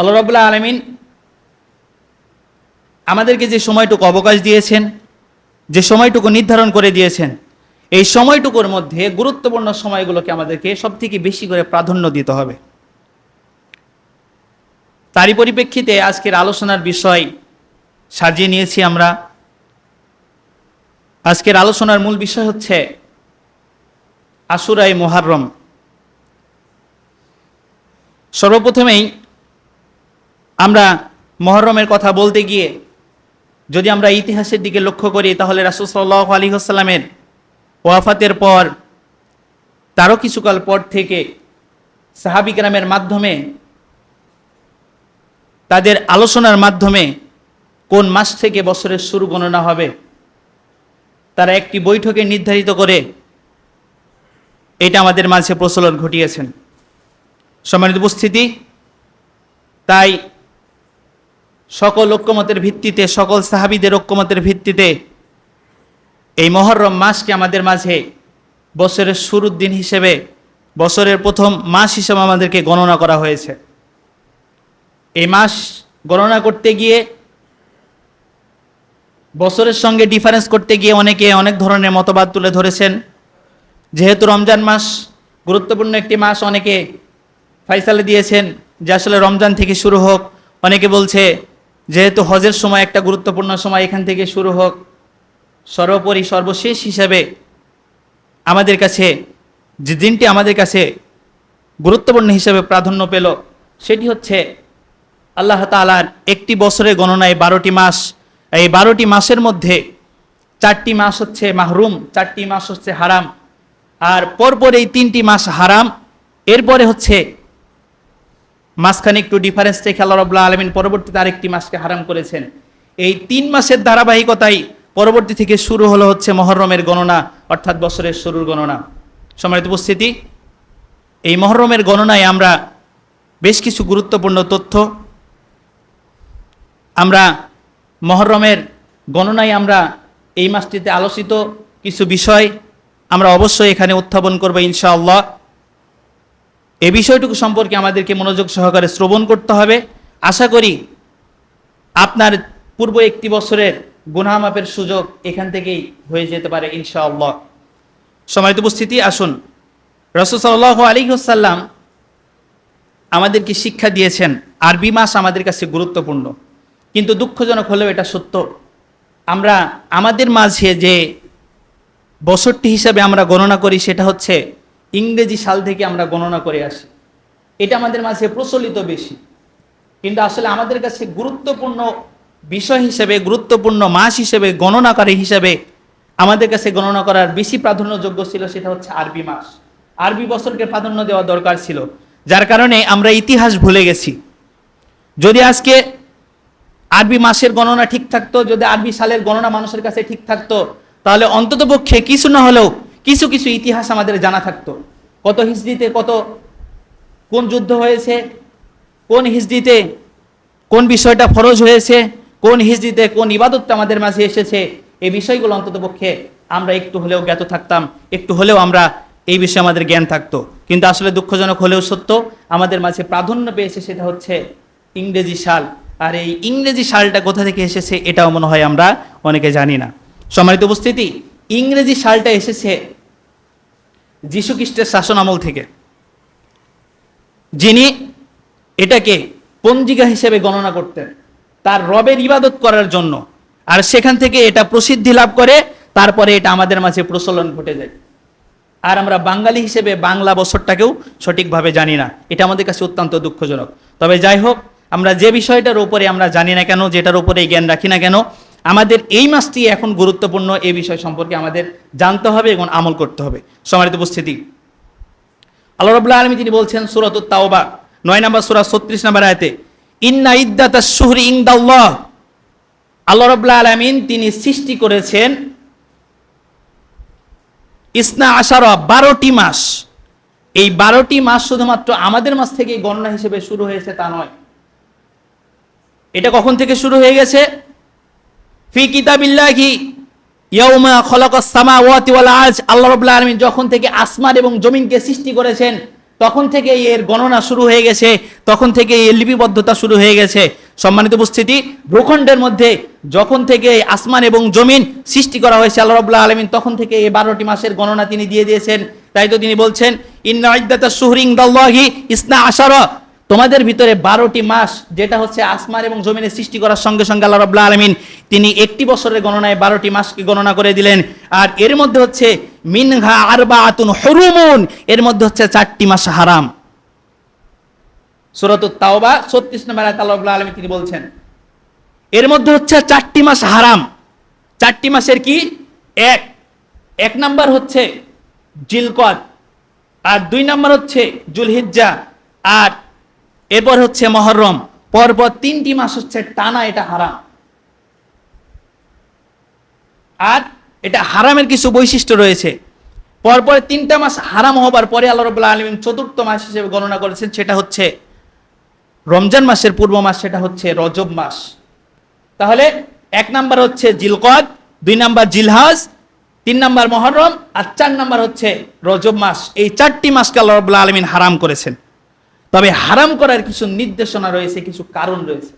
আল্লাহ রবুল্লাহ আলমিন আমাদেরকে যে সময়টুকু অবকাশ দিয়েছেন, যে সময়টুকু নির্ধারণ করে দিয়েছেন, এই সময়টুকুর মধ্যে গুরুত্বপূর্ণ সময়গুলোকে আমাদেরকে সব থেকে বেশি করে প্রাধান্য দিতে হবে। তারই পরিপ্রেক্ষিতে আজকের আলোচনার বিষয় সাজিয়ে নিয়েছি আমরা। আজকের আলোচনার মূল বিষয় হচ্ছে আশুরাই মোহাররম। সর্বপ্রথমেই আমরা মহরমের কথা বলতে গিয়ে যদি আমরা ইতিহাসের দিকে লক্ষ্য করি, তাহলে রাসুল সাল্লাহ আলী আসসালামের ওয়াফাতের পর, তারও কিছুকাল পর থেকে সাহাবিকরামের মাধ্যমে, তাদের আলোচনার মাধ্যমে কোন মাস থেকে বছরের শুরু গণনা হবে, তারা একটি বৈঠকে নির্ধারিত করে এটা আমাদের মাঝে প্রচলন ঘটিয়েছেন। সম্মানিত উপস্থিতি, তাই সকল ঐক্যমতের ভিত্তিতে, সকল সাহাবিদের ঐক্যমতের ভিত্তিতে এই মহরম মাসকে আমাদের মাঝে বছরের শুরুর দিন হিসেবে, বছরের প্রথম মাস হিসেবে আমাদেরকে গণনা করা হয়েছে। এই মাস গণনা করতে গিয়ে, বছরের সঙ্গে ডিফারেন্স করতে গিয়ে অনেকে অনেক ধরনের মতবাদ তুলে ধরেছেন। যেহেতু রমজান মাস গুরুত্বপূর্ণ একটি মাস, অনেকে ফাইসালে দিয়েছেন যে আসলে রমজান থেকে শুরু হোক। অনেকে বলছে যেহেতু হজের সময় একটা গুরুত্বপূর্ণ সময় এখান থেকে শুরু হোক, সর্বোপরি সর্বশেষ হিসাবে আমাদের কাছে যে দিনটি আমাদের কাছে গুরুত্বপূর্ণ হিসাবে প্রাধান্য পেল, সেটি হচ্ছে আল্লাহ তালার একটি বছরের গণনায় বারোটি মাস। এই বারোটি মাসের মধ্যে চারটি মাস হচ্ছে মাহরুম, চারটি মাস হচ্ছে হারাম, আর পরপর এই তিনটি মাস হারাম। এরপরে হচ্ছে মাঝখানে একটু ডিফারেন্স রেখে আল্লাহ রবুল্লাহ আলমিন পরবর্তীতে আরেকটি মাসকে হারাম করেছেন। এই তিন মাসের ধারাবাহিকতাই পরবর্তী থেকে শুরু হলো হচ্ছে মহরমের গণনা, অর্থাৎ বছরের শুরুর গণনা। সম্মানিত উপস্থিতি, এই মহরমের গণনায় আমরা বেশ কিছু গুরুত্বপূর্ণ তথ্য, আমরা মহরমের গণনায় আমরা এই মাসটিতে আলোচিত কিছু বিষয়, আমরা অবশ্যই এখানে উত্থাপন করব ইনশাআল্লাহ। এ বিষয়টুকু সম্পর্কে আমাদেরকে মনোযোগ সহকারে শ্রবণ করতে হবে। আশা করি আপনার পূর্ব একটি বছরের গুনামাপের সুযোগ এখান থেকেই হয়ে যেতে পারে ইনশাআল্লাহ। সময়ত উপস্থিতি, আসুন। রসুসাল্লাহ আলী সাল্লাম আমাদেরকে শিক্ষা দিয়েছেন, আরবি মাস আমাদের কাছে গুরুত্বপূর্ণ। কিন্তু দুঃখজনক হলেও এটা সত্য। আমরা, আমাদের মাঝে যে বছরটি হিসাবে আমরা গণনা করি সেটা হচ্ছে ইংরেজি সাল থেকে আমরা গণনা করে আসি। এটা আমাদের মাঝে প্রচলিত বেশি। কিন্তু আসলে আমাদের কাছে গুরুত্বপূর্ণ বিষয় হিসেবে, গুরুত্বপূর্ণ মাস হিসেবে, গণনাকারী হিসেবে আমাদের কাছে গণনা করার বেশি প্রাধান্যযোগ্য ছিল সেটা হচ্ছে আরবি মাস। আরবি বছরকে প্রাধান্য দেওয়া দরকার ছিল। যার কারণে আমরা ইতিহাস ভুলে গেছি। যদি আজকে আরবি মাসের গণনা ঠিক থাকতো, যদি আরবি সালের গণনা মানুষের কাছে ঠিক থাকতো, তাহলে অন্ততপক্ষে কিছু না হলেও কিছু কিছু ইতিহাস আমাদের জানা থাকতো। কত হিজড়িতে কত, কোন যুদ্ধ হয়েছে, কোন হিজড়িতে কোন বিষয়টা ফরজ হয়েছে, কোন হিজড়িতে কোন ইবাদতটা আমাদের মাঝে এসেছে এই বিষয়গুলো অন্ততপক্ষে আমরা একটু হলেও জ্ঞাত থাকতাম, একটু হলেও আমরা এই বিষয়ে আমাদের জ্ঞান থাকতো। কিন্তু আসলে দুঃখজনক হলেও সত্য, আমাদের মাঝে প্রাধান্য পেয়েছে সেটা হচ্ছে ইংরেজি সাল। আর এই ইংরেজি সালটা কোথা থেকে এসেছে, এটাও মনে হয় আমরা অনেকে জানি না। সম্মানিত উপস্থিতি ইংরেজি সালটা এসেছে যীশু খ্রিস্টের শাসন আমল থেকে, যিনি এটাকে পঞ্জিকা হিসেবে গণনা করতেন। তার রবের ইবাদত করার জন্য। আর সেখান থেকে এটা প্রসিদ্ধি লাভ করে, তারপরে এটা আমাদের মাঝে প্রচলন ঘটে যায়। আর আমরা বাঙালি হিসেবে বাংলা বছরটাকেও সঠিকভাবে জানি না। এটা আমাদের কাছে অত্যন্ত দুঃখজনক। তবে যাই হোক, আমরা যে বিষয়টার উপরে আমরা জানি না কেন, যেটার উপরে জ্ঞান রাখি না কেন আমাদের এই মাসটি এখন গুরুত্বপূর্ণ এই বিষয় সম্পর্কে আমাদের জানতে হবে এবং আমল করতে হবে। সমানিত উপস্থিতি। আল্লাহ রবুল্লাহ আলমী তিনি বলছেন সুরত তাওবা, নয় নম্বর সুরা, ছত্রিশ নম্বর আয়তে, ইন্না ইদ্দাত শুহরি ইংদাল্লাহ আল্লাহ রবুল্লাহ আলমিন তিনি সৃষ্টি করেছেন ইসনা আশার বারোটি মাস। এই বারোটি মাস শুধুমাত্র আমাদের মাস থেকে গণনা হিসেবে শুরু হয়েছে তা নয়। এটা কখন থেকে শুরু হয়ে গেছে? ফি কিতাবিল্লাহি ইয়াউমা খলাকাস সামাওয়াতি ওয়াল আরজ, আল্লাহ রাব্বুল আলামিন যখন থেকে আসমান এবং জমিনকে সৃষ্টি করেছেন, তখন থেকে এর গণনা শুরু হয়ে গেছে, তখন থেকে এর লিপিবদ্ধতা শুরু হয়ে গেছে। সম্মানিত উপস্থিতি, ভূখণ্ডের মধ্যে যখন থেকে আসমান এবং জমিন সৃষ্টি করা হয়েছে আল্লাহ রবুল্লাহ আলমিন, তখন থেকে এই বারোটি মাসের গণনা তিনি দিয়ে দিয়েছেন। তাই তো তিনি বলছেন, ইন্না সুহরিং দাল্লাহি ইসনা আশারা তোমাদের ভিতরে বারোটি মাস যেটা হচ্ছে আসমান এবং জমিনের সৃষ্টি করার সঙ্গে সঙ্গে আল্লাহ রব্লা আলমিন তিনি একটি বছরের গণনায় বারোটি মাসকে গণনা করে দিলেন। আর এর মধ্যে হচ্ছে মিনহা আরবা আতুন হরুমুন, এর মধ্যে হচ্ছে চারটি মাস হারাম। সুরত তাওবা, ছত্রিশ নম্বর আল্লাহ রব্লা আলমিন তিনি বলছেন, এর মধ্যে হচ্ছে চারটি মাস হারাম। চারটি মাসের কি? এক। এক নাম্বার হচ্ছে জিলকদ, আর দুই নাম্বার হচ্ছে জুলহিজ্জা, আর এরপর হচ্ছে মহরম। পরপর তিনটি মাস হচ্ছে টানা এটা হারাম। আর এটা হারামের কিছু বৈশিষ্ট্য রয়েছে। পরপর তিনটা মাস হারাম হবার পরে আল্লাহ রবুল্লাহ আলমিন চতুর্থ মাস হিসেবে গণনা করেছেন, সেটা হচ্ছে রমজান মাসের পূর্ব মাস, সেটা হচ্ছে রজব মাস। তাহলে এক নাম্বার হচ্ছে জিলকদ, দুই নাম্বার জিলহাজ, তিন নাম্বার মহরম, আর চার নাম্বার হচ্ছে রজব মাস। এই চারটি মাসকে আল্লাহ রবুল্লাহ আলমিন হারাম করেছেন। তবে হারাম করার কিছু নির্দেশনা রয়েছে, কিছু কারণ রয়েছে।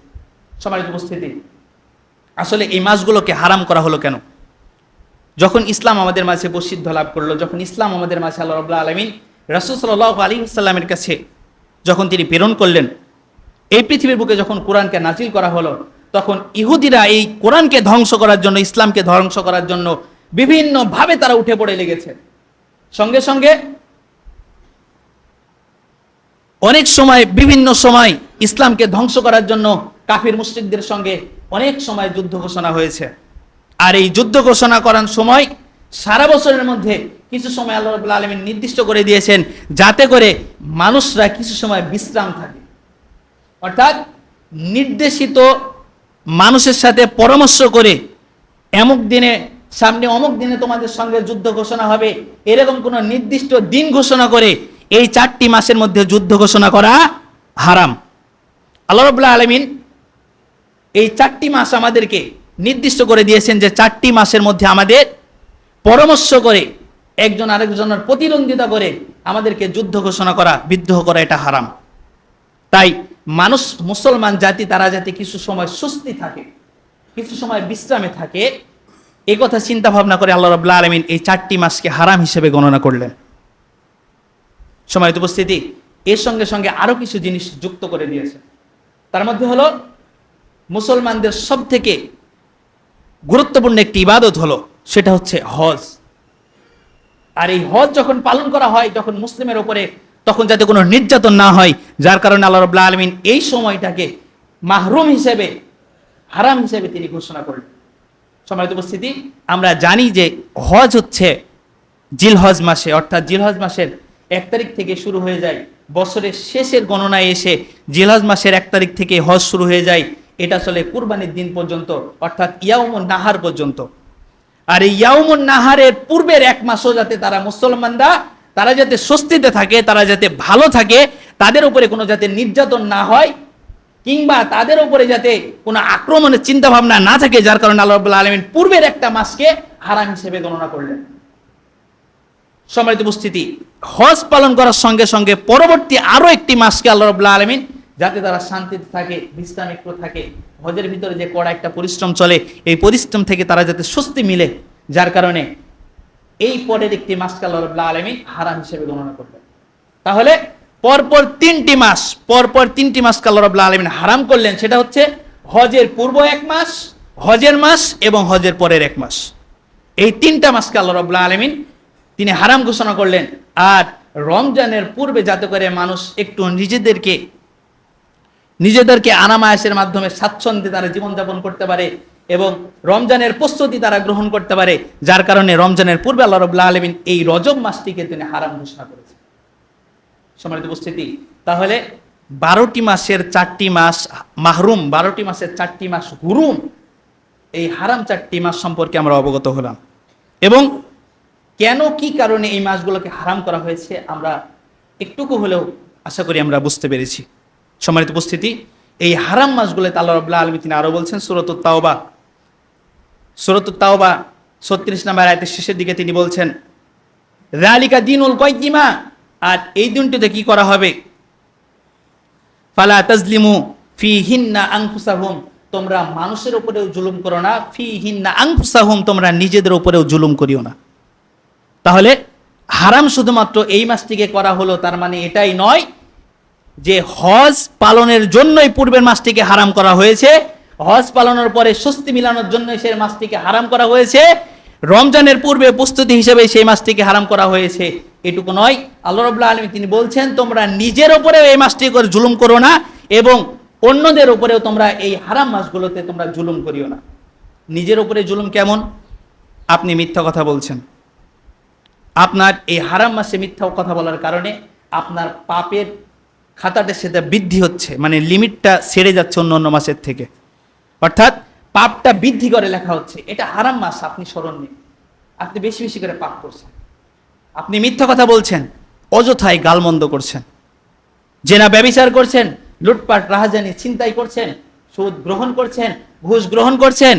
সমাজের উপস্থিতি। আসলে এই মাসগুলোকে হারাম করা হলো কেন? যখন ইসলাম আমাদের মাঝে প্রসিদ্ধ লাভ করল, যখন ইসলাম আমাদের মাঝে আল্লাহ রবুল্লাহ আলমিন রাসুল সাল্লাহ আলী কাছে যখন তিনি প্রেরণ করলেন, এই পৃথিবীর বুকে যখন কোরআনকে নাজিল করা হলো, তখন ইহুদিরা এই কোরআনকে ধ্বংস করার জন্য, ইসলামকে ধ্বংস করার জন্য বিভিন্নভাবে তারা উঠে পড়ে লেগেছে। সঙ্গে সঙ্গে অনেক সময়, বিভিন্ন সময় ইসলামকে ধ্বংস করার জন্য কাফির মুসলিকদের সঙ্গে অনেক সময় যুদ্ধ ঘোষণা হয়েছে। আর এই যুদ্ধ ঘোষণা করার সময় সারা বছরের মধ্যে কিছু সময় আল্লাহ রবুল্লা আলমিন নির্দিষ্ট করে দিয়েছেন যাতে করে মানুষরা কিছু সময় বিশ্রাম থাকে। অর্থাৎ নির্দেশিত মানুষের সাথে পরামর্শ করে এমুক দিনে সামনে অমুক দিনে তোমাদের সঙ্গে যুদ্ধ ঘোষণা হবে, এরকম কোনো নির্দিষ্ট দিন ঘোষণা করে এই চারটি মাসের মধ্যে যুদ্ধ ঘোষণা করা হারাম। আল্লাহ রবুল্লাহ আলমিন এই চারটি মাস আমাদেরকে নির্দিষ্ট করে দিয়েছেন যে চারটি মাসের মধ্যে আমাদের পরামর্শ করে একজন আরেকজনের প্রতিদ্বন্দ্বিতা করে আমাদেরকে যুদ্ধ ঘোষণা করা, বিদ্রোহ করা এটা হারাম। তাই মানুষ, মুসলমান জাতি, তারা যাতে কিছু সময় সুস্থি থাকে, কিছু সময় বিশ্রামে থাকে, এ কথা চিন্তা ভাবনা করে আল্লাহ রবুল্লা আলমিন এই চারটি মাসকে হারাম হিসেবে গণনা করলেন। সময় উপস্থিতি, এর সঙ্গে সঙ্গে আরও কিছু জিনিস যুক্ত করে দিয়েছে তার মধ্যে হলো, মুসলমানদের সব থেকে গুরুত্বপূর্ণ একটি ইবাদত হলো, সেটা হচ্ছে হজ। আর এই হজ যখন পালন করা হয়, যখন মুসলিমের ওপরে তখন যাতে কোনো নির্যাতন না হয়, যার কারণে আল্লাহ রবুল্লা আলমিন এই সময়টাকে মাহরুম হিসেবে, হারাম হিসেবে তিনি ঘোষণা করলেন। সম্মানিত উপস্থিতি, আমরা জানি যে হজ হচ্ছে জিলহজ মাসে, অর্থাৎ জিলহজ মাসের এক তারিখ থেকে শুরু হয়ে যায়। বছরের শেষের গণনায় এসে জিলহজ মাসের এক তারিখ থেকে হজ শুরু হয়ে যায়। এটা চলে কুরবানির দিন পর্যন্ত, অর্থাৎ ইয়াউমুন নাহার পর্যন্ত। আর এই ইয়াউমুন নাহারের পূর্বের এক মাসও যাতে তারা মুসলমানরা, তারা যাতে স্বস্তিতে থাকে, তারা যাতে ভালো থাকে, তাদের উপরে কোনো যাতে নির্যাতন না হয়, কিংবা তাদের উপরে যাতে কোনো আক্রমণের চিন্তা ভাবনা না থাকে, যার কারণে আল্লাহ আলমিন পূর্বের একটা মাসকে হারাম হিসেবে গণনা করলেন। সম্মানিত উপস্থিতি, হজ পালন করার সঙ্গে সঙ্গে পরবর্তী আরও একটি মাসকে আল্লাহ রবুল্লাহ আলমিন, যাতে তারা শান্তিতে থাকে বিশ্রাম একটু থাকে, হজের ভিতরে যে কড়া একটা পরিশ্রম চলে, এই পরিশ্রম থেকে তারা যাতে স্বস্তি মিলে, যার কারণে এই পরের একটি মাসকে আল্লাহ রবুল্লাহ আলমিন হারাম হিসেবে গণনা করলেন তাহলে পরপর তিনটি মাস, পরপর তিনটি মাসকে আল্লাহ রবুল্লাহ আলমিন হারাম করলেন, সেটা হচ্ছে হজের পূর্ব এক মাস, হজের মাস এবং হজের পরের এক মাস। এই তিনটা মাসকে আল্লাহ রবুল্লাহ আলমিন তিনি হারাম ঘোষণা করলেন। আর রমজানের পূর্বে যাতে করে মানুষ একটু নিজেদেরকে নিজেদেরকে আনামায়াসের মাধ্যমে স্বাচ্ছন্দ্যে তারা জীবনযাপন করতে পারে এবং রমজানের প্রস্তুতি তারা গ্রহণ করতে পারে, যার কারণে রমজানের পূর্বে আল্লাহ রবুল্লাহ আলমিন এই রজব মাসটিকে তিনি হারাম ঘোষণা করেছেন। সম্মানিত উপস্থিতি, তাহলে বারোটি মাসের চারটি মাস মাহরুম, বারোটি মাসের চারটি মাস হুরুম, এই হারাম চারটি মাস সম্পর্কে আমরা অবগত হলাম। এবং কেন কি কারণে এই মাসগুলোকে হারাম করা হয়েছে আমরা একটুকু হলেও আশা করি আমরা বুঝতে পেরেছি। সম্মানিত উপস্থিতি, এই হারাম মাসগুলোতে আল্লাহ রবুল্লাহ আলমী তিনি আরও বলছেন সুরত তাওবা। সুরত তাওবা ছত্রিশ নাম্বার আয়তের শেষের দিকে তিনি বলছেন রালিকা দিনুল কয়দিমা আর এই দিনটিতে কি করা হবে? ফালা তাজলিমু ফি হিন্না আংফুসাহুম তোমরা মানুষের উপরেও জুলুম করো না ফি হিন্না আংফুসাহুম তোমরা নিজেদের উপরেও জুলুম করিও না। তাহলে হারাম শুধুমাত্র এই মাসটিকে করা হলো, তার মানে এটাই নয় যে হজ পালনের জন্যই পূর্বের মাসটিকে হারাম করা হয়েছে। হজ পালনের পরে স্বস্তি মিলানোর জন্য সেই মাসটিকে হারাম করা হয়েছে। রমজানের পূর্বে প্রস্তুতি হিসেবে সেই মাসটিকে হারাম করা হয়েছে। এটুকু নয়, আল্লাহ রবুল্লা আলমী তিনি বলছেন, তোমরা নিজের উপরেও এই মাসটি করে জুলুম করো না এবং অন্যদের উপরেও তোমরা এই হারাম মাসগুলোতে তোমরা জুলুম করিও না। নিজের উপরে জুলুম কেমন? আপনি মিথ্যা কথা বলছেন। আপনার এই হারাম মাসে মিথ্যা কথা বলার কারণে আপনার পাপের খাতাটা সেটা বৃদ্ধি হচ্ছে মানে লিমিটটা সেরে যাচ্ছে অন্য অন্য মাসের থেকে। অর্থাৎ পাপটা বৃদ্ধি করে লেখা হচ্ছে, এটা হারাম মাস, আপনি স্মরণ নেই আপনি বেশি বেশি করে পাপ করছেন। আপনি মিথ্যা কথা বলছেন অযথায় গালমন্দ করছেন। জেনা ব্যবিচার করছেন, লুটপাট, রাহাজানি, ছিনতাই করছেন, সুদ গ্রহণ করছেন, ঘুষ গ্রহণ করছেন।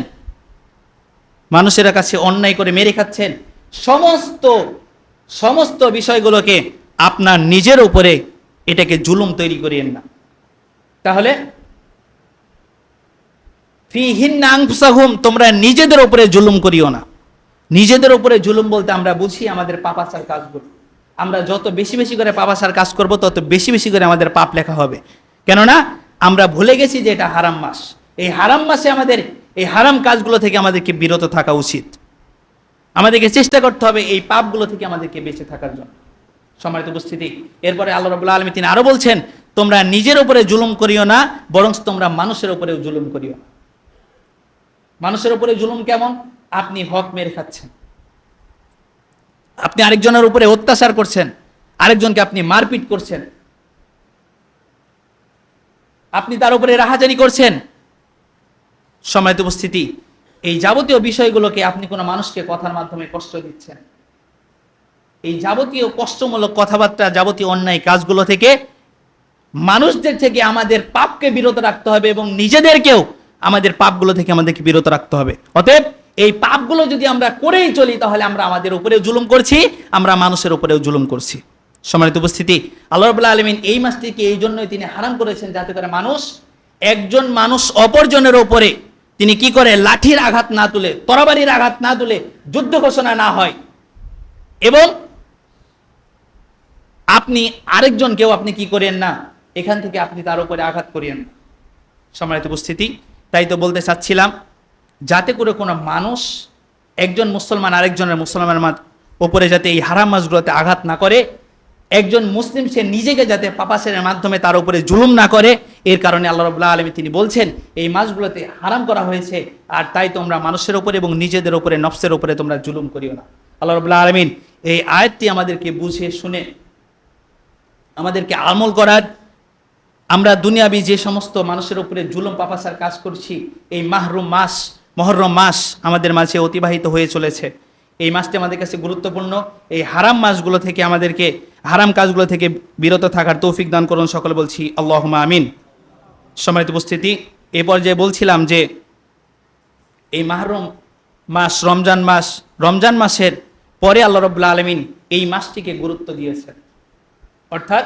মানুষের কাছে অন্যায় করে মেরে খাচ্ছেন। সমস্ত সমস্ত বিষয়গুলোকে আপনার নিজের উপরে এটাকে জুলুম তৈরি করিয়েন না। তাহলে ফি হিন্না আংফুসাহুম তোমরা নিজেদের উপরে জুলুম করিও না। নিজেদের উপরে জুলুম বলতে আমরা বুঝি আমাদের পাপাচার কাজগুলো। আমরা যত বেশি বেশি করে পাপাচার কাজ করব, তত বেশি বেশি করে আমাদের পাপ লেখা হবে। কেননা, আমরা ভুলে গেছি যে এটা হারাম মাস। এই হারাম মাসে আমাদের, এই হারাম কাজগুলো থেকে আমাদেরকে বিরত থাকা উচিত। আমাদেরকে চেষ্টা করতে হবে এই পাপগুলো থেকে আমাদেরকে বেঁচে থাকার জন্য। সম্মানিত উপস্থিতি, এরপরে আল্লাহ রবুল্লা আলমী তিনি আরও বলছেন, তোমরা নিজের উপরে জুলুম করিও না বরং তোমরা মানুষের উপরেও জুলুম করিও মানুষের উপরে জুলুম কেমন? আপনি হক মেরে খাচ্ছেন। আপনি আরেকজনের উপরে অত্যাচার করছেন, আরেকজনকে আপনি মারপিট করছেন। আপনি তার উপরে রাহাজানি করছেন। সময়ত উপস্থিতি এই যাবতীয় বিষয়গুলোকে আপনি কোনো মানুষকে কথার মাধ্যমে কষ্ট দিচ্ছেন। এই যাবতীয় কষ্টমূলক কথাবার্তা, যাবতীয় অন্যায় কাজগুলো থেকে মানুষদের থেকে আমাদের পাপকে বিরত রাখতে হবে এবং নিজেদেরকেও আমাদের পাপগুলো থেকে আমাদেরকে বিরত রাখতে হবে। অতএব এই পাপগুলো যদি আমরা করেই চলি, তাহলে আমরা আমাদের উপরেও জুলুম করছি, আমরা মানুষের উপরেও জুলুম করছি। সম্মানিত উপস্থিতি, আল্লাহ রবুল্লা আলমিন এই মাসটিকে এই জন্যই তিনি হারাম করেছেন যাতে করে মানুষ একজন মানুষ অপরজনের ওপরে তিনি কি করে লাঠির আঘাত না তুলে, তরবারির আঘাত না তুলে যুদ্ধ ঘোষণা না হয়? এবং আপনি আরেকজনকেও আপনি কি করেন না? এখান থেকে আপনি তার উপরে আঘাত করিয়েন না সম্মানিত উপস্থিতি, তাই তো বলতে চাচ্ছিলাম, যাতে করে কোনো মানুষ একজন মুসলমান আরেকজনের মুসলমানের ওপরে যাতে এই হারাম মাসগুলোতে আঘাত না করে, একজন মুসলিম সে নিজেকে যাতে পাপাসের মাধ্যমে তার উপরে জুলুম না করে এর কারণে আল্লাহ রবুল্লাহ আলমী তিনি বলছেন, এই মাসগুলোতে হারাম করা হয়েছে, আর তাই তোমরা মানুষের উপরে এবং নিজেদের উপরে, নফসের উপরে তোমরা জুলুম করিও না। আল্লাহ রবুল্লাহ আলমিন এই আয়াতটি আমাদেরকে বুঝে শুনে, আমাদেরকে আমল করার, আমরা দুনিয়াবি যে সমস্ত মানুষের উপরে জুলুম পাপাসার কাজ করছি, এই মাহরুম মাস, মহরম মাস আমাদের মাঝে অতিবাহিত হয়ে চলেছে। এই মাসটি আমাদের কাছে গুরুত্বপূর্ণ, এই হারাম মাসগুলো থেকে আমাদেরকে, হারাম কাজগুলো থেকে বিরত থাকার তৌফিক দান করুন সকলে বলছি আল্লাহ আমিন। সম্মানিত উপস্থিতি, এ পর্যায়ে বলছিলাম যে এই মাহরম মাস, রমজান মাস, রমজান মাসের পরে আল্লাহ রবুল্লা আলমিন এই মাসটিকে গুরুত্ব দিয়েছেন। অর্থাৎ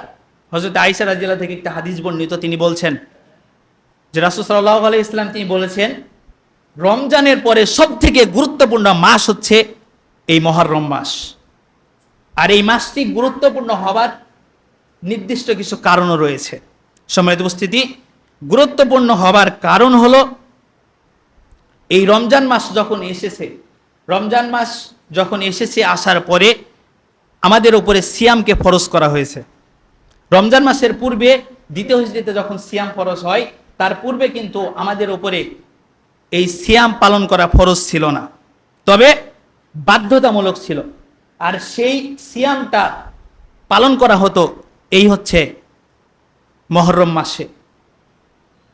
হজরত আইসা রাজিল্লা থেকে একটা হাদিস বর্ণিত, তিনি বলছেন যে রাসুল সাল্লাহ আলাই ইসলাম তিনি বলেছেন, রমজানের পরে সব থেকে গুরুত্বপূর্ণ মাস হচ্ছে এই মহরম মাস। আর এই মাসটি গুরুত্বপূর্ণ হবার নির্দিষ্ট কিছু কারণও রয়েছে। সম্মানিত উপস্থিতি গুরুত্বপূর্ণ হবার কারণ হলো, এই রমজান মাস যখন এসেছে, রমজান মাস যখন এসেছে আসার পরে আমাদের উপরে সিয়ামকে ফরজ করা হয়েছে। রমজান মাসের পূর্বে, দ্বিতীয় হিজড়িতে যখন সিয়াম ফরজ হয়, তার পূর্বে কিন্তু আমাদের উপরে এই সিয়াম পালন করা ফরজ ছিল না। তবে বাধ্যতামূলক ছিল। আর সেই সিয়ামটা পালন করা হতো, এই হচ্ছে মহরম মাসে।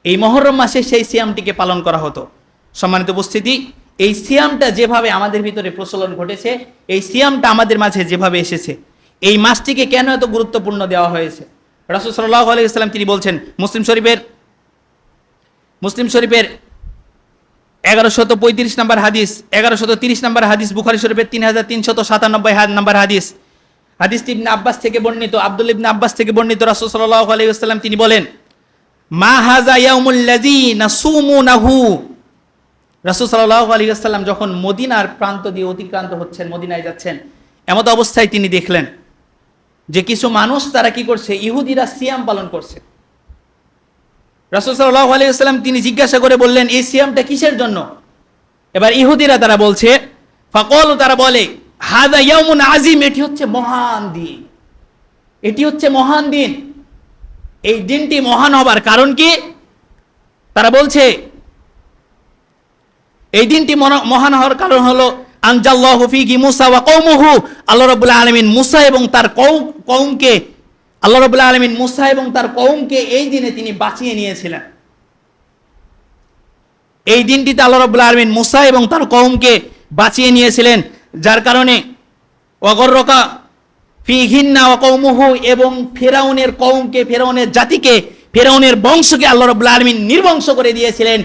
এই মহরম মাসে সেই সিয়ামটিকে পালন করা হতো। সম্মানিত উপস্থিতি, এই সিয়ামটা যেভাবে আমাদের ভিতরে প্রচলন ঘটেছে, এই সিয়ামটা আমাদের মাঝে যেভাবে এসেছে, এই মাসটিকে কেন এত গুরুত্বপূর্ণ দেওয়া হয়েছে? রাসুল সাল্লাহ আলাইসাল্লাম তিনি বলছেন, মুসলিম শরীফের মুসলিম শরীফের এগারোশত পঁয়ত্রিশ নম্বর হাদিস, এগারোশত তিরিশ নম্বর হাদিস, বুখারি শরীফের তিন হাজার তিনশত সাতানব্বই নম্বর হাদিস। হাদিস ইবনে আব্বাস থেকে বর্ণিত, আব্দুল ইবনে আব্বাস থেকে বর্ণিত রাসূল সাল্লাল্লাহু আলাইহি তিনি বলেন মা হাযা ইয়াউমুল লাযী নাসুমুনাহু রাসূল সাল্লাল্লাহু আলাইহি ওয়াসাল্লাম যখন মদিনার প্রান্ত দিয়ে অতিক্রান্ত হচ্ছেন, মদিনায় যাচ্ছেন, এমত অবস্থায় তিনি দেখলেন যে কিছু মানুষ তারা কি করছে? ইহুদিরা সিয়াম পালন করছে। রাসূল সাল্লাল্লাহু আলাইহি ওয়াসাল্লাম তিনি জিজ্ঞাসা করে বললেন, এই সিয়ামটা কিসের জন্য? এবার ইহুদিরা তারা বলছে, ফাকল, তারা বলে হাদা ইয়ামুন আজিম এটি হচ্ছে মহান দিন। এটি হচ্ছে মহান দিন। এই দিনটি মহান হবার কারণ কি? তারা বলছে, এই দিনটি মহান হওয়ার কারণ হলো, আনজাল্লাহু ফিহি মুসা ওয়া কওমুহু। আল্লাহ রাব্বুল আলামিন মুসা এবং তার কওম কওমকে, আল্লাহ রাব্বুল আলামিন মুসা এবং তার কওমকে এই দিনে তিনি বাঁচিয়ে নিয়েছিলেন। এই দিনটিতে আল্লাহ রাব্বুল আলামিন মুসা এবং তার কওমকে বাঁচিয়ে নিয়েছিলেন, যার কারণে অগর্রকা ফি ঘিন্না ও কৌমুহু এবং ফেরাউনের কৌমকে ফেরাউনের জাতিকে, ফেরাউনের বংশকে আল্লাহ রাব্বুল আলামিন নির্বংশ করে দিয়েছিলেন।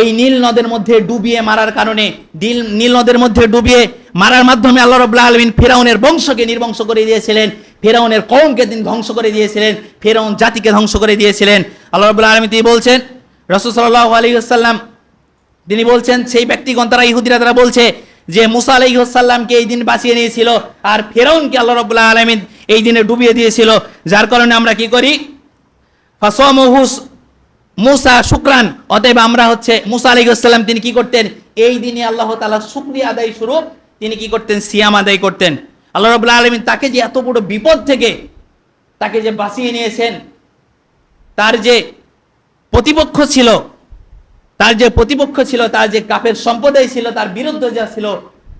এই নীল নদের মধ্যে ডুবিয়ে মারার কারণে দিল নীল নদের মধ্যে ডুবিয়ে মারার মাধ্যমে আল্লাহ রাব্বুল আলামিন ফেরাউনের বংশকে নির্বংশ করে দিয়েছিলেন। ফেরাউনের কৌমকে তিনি ধ্বংস করে দিয়েছিলেন। ফেরাউন জাতিকে ধ্বংস করে দিয়েছিলেন। আল্লাহ রাব্বুল আলামিন তিনি বলছেন, রাসূল আলাইহি ওয়াসাল্লাম, তিনি বলছেন, সেই ব্যক্তিগণ, তারা ইহুদিরা, তারা বলছে যে মুসা আলাইসাল্লামকে এই দিন বাঁচিয়ে নিয়েছিল আর ফেরাউনকে আল্লাহ রবুল্লাহ আলমিন এই দিনে ডুবিয়ে দিয়েছিল। যার কারণে আমরা কি করি? ফাসমহুস মুসা শুক্রান। অতএব আমরা হচ্ছে মুসা আলাইসাল্লাম তিনি কি করতেন? এই দিনে আল্লাহ তাআলা শুক্রিয়া আদায় স্বরূপ তিনি কি করতেন? সিয়াম আদায় করতেন। আল্লাহ রবুল্লাহ আলমিন তাকে যে এত বড় বিপদ থেকে তাকে যে বাঁচিয়ে নিয়েছেন, তার যে প্রতিপক্ষ ছিল তার যে প্রতিপক্ষ ছিল, তার যে কাপের সম্প্রদায় ছিল, তার বিরুদ্ধে যা ছিল,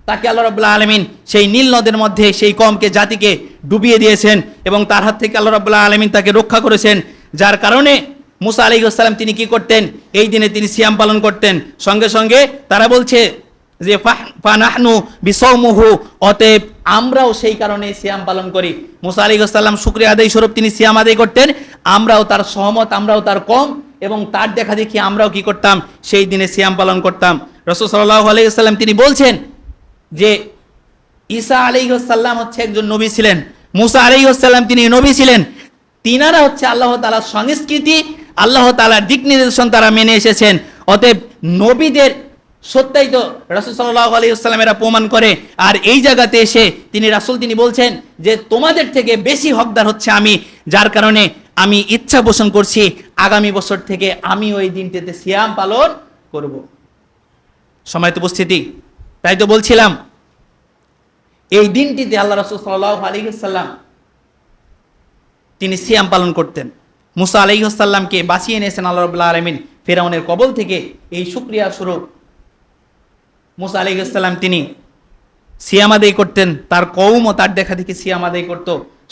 তাকে আল্লাহ রব্লা আলমিন সেই নীল নদের মধ্যে সেই কমকে জাতিকে ডুবিয়ে দিয়েছেন এবং তার হাত থেকে আল্লাহ রব্লা আলমিন তাকে রক্ষা করেছেন। যার কারণে মুসা আলী তিনি কি করতেন? এই দিনে তিনি সিয়াম পালন করতেন। সঙ্গে সঙ্গে তারা বলছে যে ফানাহনু বিসৌমুহু, অতএব আমরাও সেই কারণে সিয়াম পালন করি। মুসা আলী সাল্লাম শুক্রিয়া আদায় স্বরূপ তিনি সিয়াম আদায় করতেন। আমরাও তার সহমত, আমরাও তার কম এবং তার দেখা দেখি আমরাও কি করতাম? সেই দিনে সিয়াম পালন করতাম। রসুল সাল্লাহ আলাইসাল্লাম তিনি বলছেন যে, ঈসা আলাইসাল্লাম হচ্ছে একজন নবী ছিলেন। মুসা আলাইসাল্লাম তিনি নবী ছিলেন। তিনারা হচ্ছে আল্লাহ তালার সংস্কৃতি, আল্লাহ তালার দিক নির্দেশন তারা মেনে এসেছেন। অতএব নবীদের সত্যাই তো রাসুল সাল্লাহ আলাইসাল্লামেরা প্রমাণ করে। আর এই জায়গাতে এসে তিনি রাসুল, তিনি বলছেন যে তোমাদের থেকে বেশি হকদার হচ্ছে আমি, যার কারণে আমি ইচ্ছা পোষণ করছি, আগামী বছর থেকে আমি ওই দিনটিতে সিয়াম পালন করব। সময় তো উপস্থিতি, তাই তো বলছিলাম, এই দিনটিতে আল্লাহ রসুল সাল্লাহ আলিহাল্লাম তিনি সিয়াম পালন করতেন। মুসা আলাইসাল্লামকে বাঁচিয়ে নিয়েছেন আল্লাহ রবুল্লা আলমিন ফেরাউনের কবল থেকে। এই সুক্রিয়া স্বরূপ মুসা আলাইসাল্লাম তিনি সিয়াম আদায় করতেন, তার কৌম ও তার দেখা দেখি সিয়াম আদায় করত।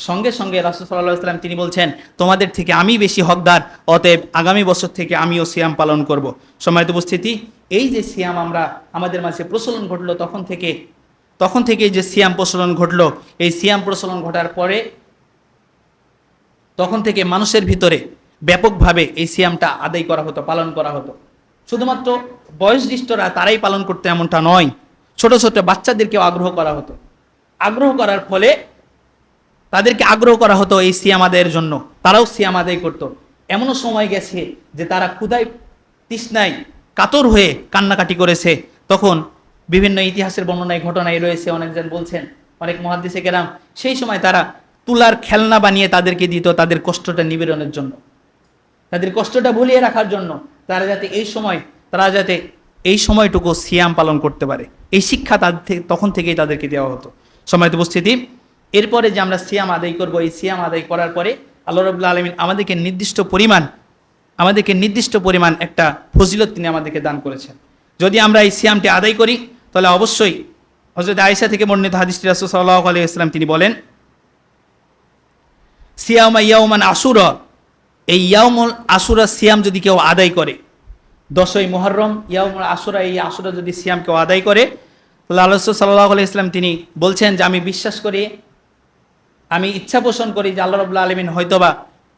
সঙ্গে সঙ্গে রাসুল সাল্লাহ ইসলাম তিনি বলছেন, তোমাদের থেকে আমি বেশি হকদার, অতএব আগামী বছর থেকে আমিও সিয়াম পালন করব। সময় উপস্থিতি, এই যে সিয়াম আমরা আমাদের মাঝে প্রচলন ঘটলো তখন থেকে তখন থেকে যে সিয়াম প্রচলন ঘটলো, এই সিয়াম প্রচলন ঘটার পরে তখন থেকে মানুষের ভিতরে ব্যাপকভাবে এই সিয়ামটা আদায় করা হতো, পালন করা হতো। শুধুমাত্র বয়সদৃষ্টরা তারাই পালন করতে এমনটা নয়। ছোট ছোট বাচ্চাদেরকেও আগ্রহ করা হতো। আগ্রহ করার ফলে তাদেরকে আগ্রহ করা হতো এই সিয়াম আদায়ের জন্য। তারাও সিয়াম আদায় করতো। এমনও সময় গেছে যে তারা ক্ষুধায় তৃষ্ণায় কাতর হয়ে কান্নাকাটি করেছে। তখন বিভিন্ন ইতিহাসের বর্ণনায় ঘটনায় রয়েছে অনেকজন বলছেন, অনেক মহাদিসে গেলাম, সেই সময় তারা তুলার খেলনা বানিয়ে তাদেরকে দিত তাদের কষ্টটা নিবেদনের জন্য। তাদের কষ্টটা ভুলিয়ে রাখার জন্য তারা যাতে এই সময় তারা যাতে এই সময়টুকু সিয়াম পালন করতে পারে। এই শিক্ষা তাদের থেকে তখন থেকেই তাদেরকে দেওয়া হতো। সময়ত উপস্থিতি, এরপরে যে আমরা সিয়াম আদায় করব, এই সিয়াম আদায় করার পরে আল্লাহ রবুল্লা আলমিন আমাদেরকে নির্দিষ্ট পরিমাণ, আমাদেরকে নির্দিষ্ট পরিমাণ একটা ফজিলত তিনি আমাদেরকে দান করেছেন। যদি আমরা এই সিয়ামটি আদায় করি, তাহলে অবশ্যই হজরত আয়েশা থেকে বর্ণিত হাদিস রাসূল সাল্লাল্লাহু আলাইহি ইসলাম তিনি বলেন, সিয়ামা ইয়াউমান আসুরা এই ইয়াউমুল আসুরা সিয়াম যদি কেউ আদায় করে দশই মুহররম, ইয়াউমুল আসুরা, এই আসুরা যদি সিয়াম কেউ আদায় করে, আল্লাহ সাল্লাহ ইসলাম তিনি বলছেন যে, আমি বিশ্বাস করি, আমি ইচ্ছা পোষণ করি যে, আল্লাহ রবুল্লা আলমিন হয়তোবা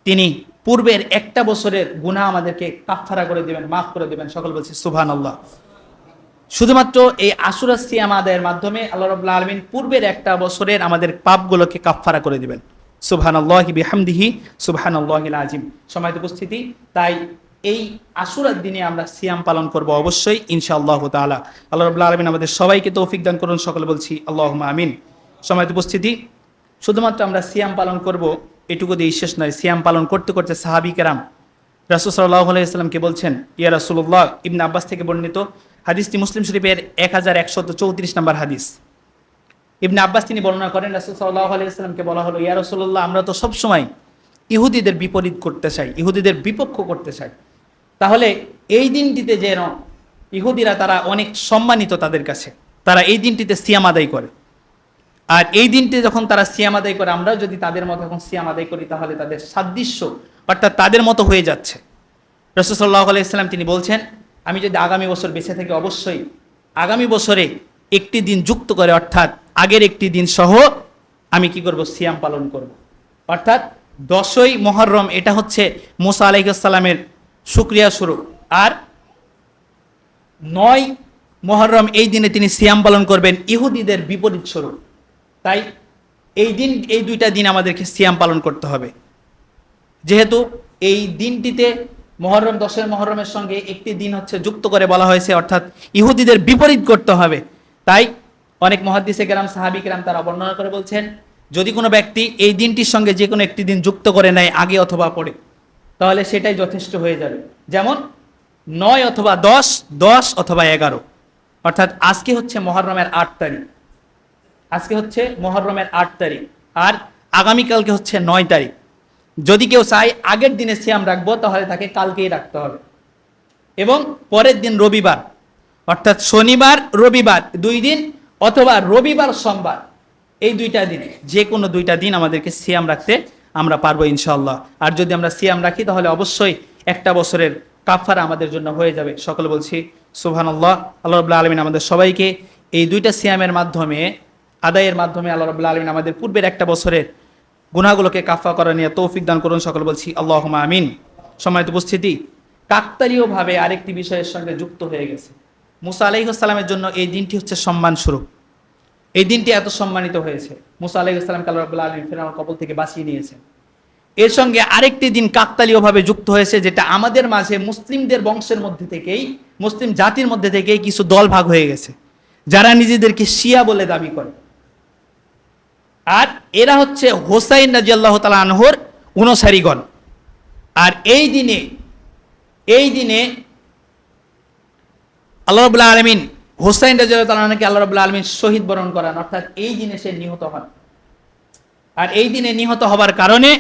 তিনি পূর্বের একটা বছরের গুনাহ আমাদেরকে কাফারা করে দেবেন, মাফ করে দেবেন। সকল বলছি সুবহান আল্লাহ শুধুমাত্র এই আশুরা সিয়াম আদায়ের মাধ্যমে আল্লাহ রবুল্লা আলমিন পূর্বের একটা বছরের আমাদের পাপগুলোকে কাফফারা করে দিবেন। সুবহান আল্লাহ বিহামদিহি সুবহান আল্লাহ আজিম সময় উপস্থিতি, তাই এই আশুরার দিনে আমরা সিয়াম পালন করব অবশ্যই, ইনশাআল্লাহ তাআলা। আল্লাহ রবুল্লা আলমিন আমাদের সবাইকে তৌফিক দান করুন, সকলে বলছি আল্লাহ আমিন। সময় উপস্থিতি, শুধুমাত্র আমরা সিয়াম পালন করব, এটুকু দিয়ে শেষ নয়, সিয়াম পালন করতে করতে সাহাবি কেরাম রাসুল সাল্লাহ আলাইসাল্লামকে বলছেন, ইয়া রাসুল্লাহ ইবন আব্বাস থেকে বর্ণিত হাদিসটি মুসলিম শরীফের এক হাজার একশত চৌত্রিশ নম্বর হাদিস। ইবনে আব্বাস তিনি বর্ণনা করেন, রাসুল সাল্লাহ আলাইসাল্লামকে বলা হলো, ইয়া রসুল্লাহ আমরা তো সবসময় ইহুদিদের বিপরীত করতে চাই, ইহুদিদের বিপক্ষ করতে চাই। তাহলে এই দিনটিতে যেন ইহুদিরা তারা অনেক সম্মানিত তাদের কাছে। তারা এই দিনটিতে সিয়াম আদায় করে। আর এই দিনটি যখন তারা সিয়াম আদায় করে আমরা যদি তাদের মতো এখন সিয়াম আদায় করি, তাহলে তাদের সাদৃশ্য অর্থাৎ তাদের মতো হয়ে যাচ্ছে। রসুল্লাহ আলাইসাল্লাম তিনি বলছেন, আমি যদি আগামী বছর বেঁচে থাকি অবশ্যই আগামী বছরে একটি দিন যুক্ত করে, অর্থাৎ আগের একটি দিন সহ আমি কি করব? সিয়াম পালন করব। অর্থাৎ দশই মহরম, এটা হচ্ছে মোসা আলাইসাল্লামের সুক্রিয়া স্বরূপ। আর নয় মহরম, এই দিনে তিনি সিয়াম পালন করবেন ইহুদিদের বিপরীত স্বরূপ। তাই এই দিন, এই দুইটা দিন আমাদেরকে সিয়াম পালন করতে হবে। যেহেতু এই দিনটিতে মহরম, দশের মহরমের সঙ্গে একটি দিন হচ্ছে যুক্ত করে বলা হয়েছে, অর্থাৎ ইহুদিদের বিপরীত করতে হবে। তাই অনেক মহাদিসে গ্রাম সাহাবি গ্রাম তারা বর্ণনা করে বলছেন, যদি কোনো ব্যক্তি এই দিনটির সঙ্গে যে কোনো একটি দিন যুক্ত করে নেয় আগে অথবা পরে তাহলে সেটাই যথেষ্ট হয়ে যাবে। যেমন নয় অথবা দশ দশ অথবা এগারো। অর্থাৎ আজকে হচ্ছে মহরমের আট তারিখ। আজকে হচ্ছে মহরমের আট তারিখ। আর আগামীকালকে হচ্ছে নয় তারিখ। যদি কেউ চায় আগের দিনে সিয়াম রাখব, তাহলে তাকে কালকেই রাখতে হবে। এবং পরের দিন রবিবার। অর্থাৎ শনিবার, রবিবার দুই দিন অথবা রবিবার, সোমবার। এই দুইটা দিনে, যে কোনো দুইটা দিন আমাদেরকে সিয়াম রাখতে আমরা পারব ইনশাল্লাহ আর যদি আমরা সিয়াম রাখি, তাহলে অবশ্যই একটা বছরের কাফারা আমাদের জন্য হয়ে যাবে। সকলে বলছি সুবহান আল্লাহ রবুল্লা আলমিন আমাদের সবাইকে এই দুইটা সিয়ামের মাধ্যমে, আদায়ের মাধ্যমে আল্লাহ রবুল্লা আলমিন আমাদের পূর্বের একটা বছরের গুণাগুলোকে কাফা করা নিয়ে তৌফিক দান করুন, সকল বলছি আল্লাহ আমিন। সময়ত উপস্থিতি কাকতারীয়ভাবে আরেকটি বিষয়ের সঙ্গে যুক্ত হয়ে গেছে। মুসা আলাইসাল্লামের জন্য এই দিনটি হচ্ছে সম্মান স্বরূপ এই দিনটি এত সম্মানিত হয়েছে। মুসা আলাইসাল্লামকে আল্লাহ রবুল্লা আলমিন ফেরানোর কবল থেকে বাঁচিয়ে নিয়েছেন। এর সঙ্গে আরেকটি দিন কাকতালীয়ভাবে যুক্ত হয়েছে, যেটা আমাদের মাঝে মুসলিমদের বংশের মধ্যে থেকেই, মুসলিম জাতির মধ্যে থেকেই কিছু দল ভাগ হয়ে গেছে, যারা নিজেদেরকে শিয়া বলে দাবি করে। আর এরা হচ্ছে হোসাইন রাজি আল্লাহ তালা আনহর অনুসারীগণ। আর এই দিনে এই দিনে আল্লাহ রবুল্লাহ আলমিন হোসাইন রাজি তালাকে আল্লাহ রবুল্লাহ আলমিন শহীদ বরণ করান, অর্থাৎ এই দিনে সে নিহত হন। আর এই দিনে নিহত হবার কারণে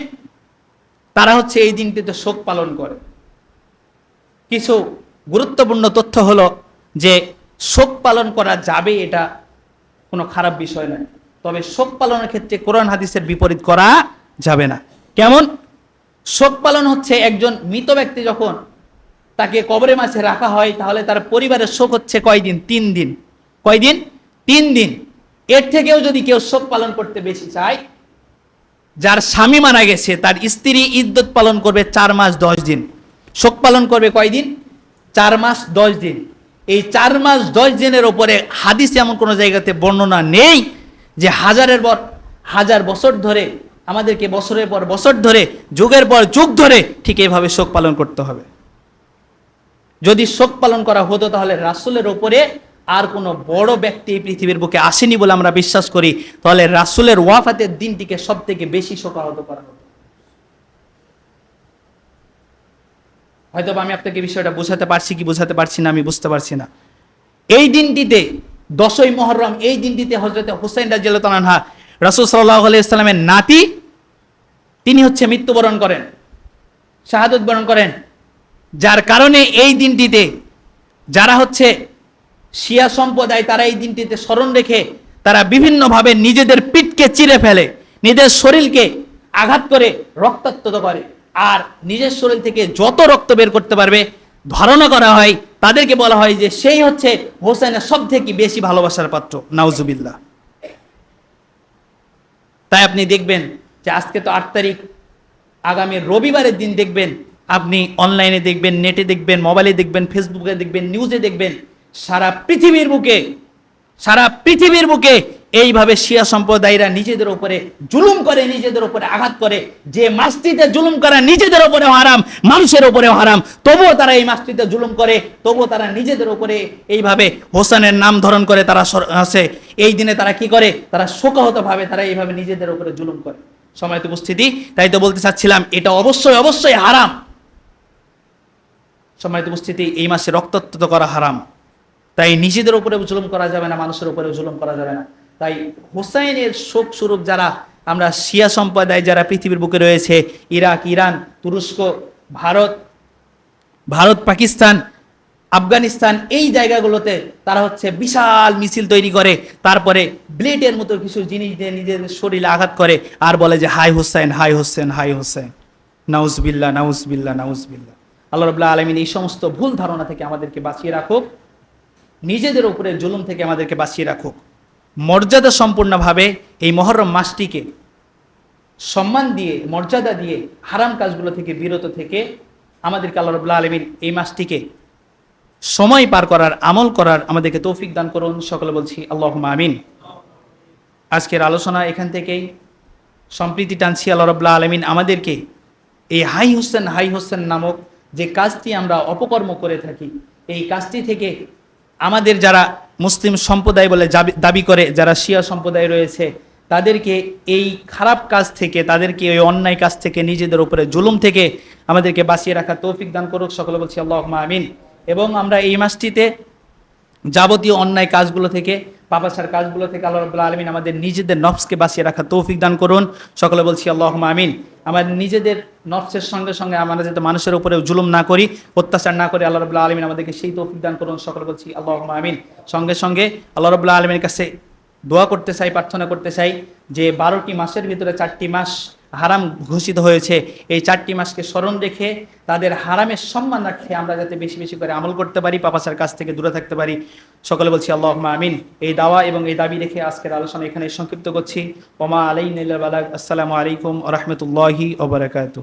তারা হচ্ছে এই দিনটিতে শোক পালন করে। কিছু গুরুত্বপূর্ণ তথ্য হলো যে, শোক পালন করা যাবে এটা কোনো খারাপ বিষয় নয়। তবে শোক পালনের ক্ষেত্রে কোরআন হাদিসের বিপরীত করা যাবে না। কেমন? শোক পালন হচ্ছে একজন মৃত ব্যক্তি যখন তাকে কবরের মাঝে রাখা হয়, তাহলে তার পরিবারের শোক হচ্ছে কয়দিন? তিন দিন। কয়দিন? তিন দিন। এর থেকেও যদি কেউ শোক পালন করতে বেশি চায়, যার স্বামী মারা গেছে, তার স্ত্রী ইদ্যত পালন করবে চার মাস দশ দিন। শোক পালন করবে কয়দিন? চার মাস দশ দিন। এই চার মাস দশ দিনের ওপরে হাদিস এমন কোনো জায়গাতে বর্ণনা নেই যে হাজারের পর হাজার বছর ধরে, আমাদেরকে বছরের পর বছর ধরে, যুগের পর যুগ ধরে ঠিক এইভাবে শোক পালন করতে হবে। যদি শোক পালন করা হতো, তাহলে রাসুলের ওপরে আর কোনো বড় ব্যক্তি এই পৃথিবীর বুকে আসেনি বলে আমরা বিশ্বাস করি। তাহলে রাসুলের ওয়াফাতের দিনটিকে সব থেকে বেশি শোকাহত করা হতো। হয়তো আমি আপনাকে বিষয়টা বোঝাতে পারছি কি বোঝাতে পারছি না, আমি বুঝতে পারছি না। এই দিনটিতে, দশই মহরম এই দিনটিতে হজরত হুসাইন রাজিয়ালহা রাসুল সাল্লাহ আলাইস্লামের নাতি, তিনি হচ্ছে মৃত্যুবরণ করেন, শাহাদত বরণ করেন। যার কারণে এই দিনটিতে যারা হচ্ছে শিয়া সম্প্রদায়, তারা এই দিনটিতে স্মরণ রেখে তারা বিভিন্নভাবে নিজেদের পিঠকে চিরে ফেলে, নিজের শরীরকে আঘাত করে রক্তাক্ত করে। আর নিজের শরীর থেকে যত রক্ত বের করতে পারবে, ধারণা করা হয়, তাদেরকে বলা হয় যে সেই হচ্ছে হোসেনের সব থেকে বেশি ভালোবাসার পাত্র, নাউজুবিল্লাহ। তাই আপনি দেখবেন যে আজকে তো আট তারিখ, আগামী রবিবারের দিন দেখবেন আপনি অনলাইনে দেখবেন নেটে দেখবেন মোবাইলে দেখবেন ফেসবুকে দেখবেন নিউজে দেখবেন, সারা পৃথিবীর বুকে, সারা পৃথিবীর বুকে এইভাবে শিয়া সম্প্রদায়রা নিজেদের উপরে জুলুম করে, নিজেদের উপরে আঘাত করে। যে মাস্তিতে জুলুম করা নিজেদের উপরে হারাম, মানুষের উপরে হারাম, তবুও তারা এই মাস্তিতে জুলুম করে, তবুও তারা নিজেদের উপরে এইভাবে হোসেনের নাম ধরন করে তারা আছে। এই দিনে তারা কি করে? তারা শোকাহতভাবে তারা এইভাবে নিজেদের উপরে জুলুম করে। সময়ত উপস্থিতি, তাই তো বলতে চাচ্ছিলাম, এটা অবশ্যই অবশ্যই হারাম। সময়ত উপস্থিতি, এই মাসে রক্তাক্ত করা হারাম। তাই নিজেদের উপরে জুলুম করা যাবে না, মানুষের উপরে জুলুম করা যাবে না। তাই হুসাইনের শোক স্বরূপ যারা, আমরা শিয়া সম্প্রদায় যারা পৃথিবীর বুকে রয়েছে, ইরাক, ইরান, তুরস্ক, ভারত ভারত, পাকিস্তান, আফগানিস্তান, এই জায়গাগুলোতে তারা হচ্ছে বিশাল মিছিল তৈরি করে। তারপরে ব্লেডের মতো কিছু জিনিস দিয়ে নিজের শরীরে আঘাত করে আর বলে যে হাই হোসেন হাই হোসেন হাই হোসেন। নাউজবিল্লা নাউজবিল্লা নাউজবিল্লা আল্লাহ রবুল্লাহ আলমিন এই সমস্ত ভুল ধারণা থেকে আমাদেরকে বাঁচিয়ে রাখুক। নিজেদের উপরে জুলুম থেকে আমাদেরকে বাঁচিয়ে রাখুক। মর্যাদা সম্পূর্ণভাবে এই মহরম মাসটিকে সম্মান দিয়ে, মর্যাদা দিয়ে, হারাম কাজগুলো থেকে, বিরত থেকে আমাদেরকে আল্লাহ রবুল্লাহ আলমিন এই মাসটিকে সময় পার করার, আমল করার আমাদেরকে তৌফিক দান করুন। সকলে বলছি আল্লাহ আমিন। আজকের আলোচনা এখান থেকেই সম্প্রীতি টানছি আল্লাহ রবুল্লাহ আলমিন আমাদেরকে এই হাই হোসেন হাই হোসেন নামক যে কাজটি আমরা অপকর্ম করে থাকি, এই কাজটি থেকে আমাদের যারা মুসলিম সম্প্রদায় বলে দাবি করে, যারা শিয়া সম্প্রদায় রয়েছে, তাদেরকে এই খারাপ কাজ থেকে, তাদেরকে ওই অন্যায় কাজ থেকে নিজেদের উপরে জুলুম থেকে আমাদেরকে বাঁচিয়ে রাখা তৌফিক দান করুক, সকলে বলছি আল্লাহ আমিন। এবং আমরা এই মাসটিতে যাবতীয় অন্যায় কাজগুলো থেকে পাপাসার কাজগুলো থেকে আল্লাহ রবুল্লা আলমিন আমাদের নিজেদের নফসকে বাঁচিয়ে রাখা তৌফিক দান করুন, সকলে বলছি আল্লাহ আমিন। আমাদের নিজেদের নফসের সঙ্গে সঙ্গে আমরা যাতে মানুষের উপরে জুলুম না করি, অত্যাচার না করি, আল্লাহ রবুল্লাহ আলমিন আমাদেরকে সেই তৌফিক দান করুন, সকল বলছি আল্লাহ আমিন। সঙ্গে সঙ্গে আল্লাহ রবুল্লাহ আলমীর কাছে দোয়া করতে চাই, প্রার্থনা করতে চাই যে বারোটি মাসের ভিতরে চারটি মাস হারাম ঘোষিত হয়েছে। এই চারটি মাসকে স্মরণ রেখে তাদের হারামের সম্মান রাখে আমরা যাতে বেশি বেশি করে আমল করতে পারি পাপাসার কাছ থেকে দূরে থাকতে পারি। সকলে বলছি আল্লাহ আমিন। এই দাওয়া এবং এই দাবি রেখে আজকের আলোচনা এখানে সংক্ষিপ্ত করছি। ওমা আলাইন আসসালামু আলাইকুম রহমতুল্লাহি ওবরাকাতু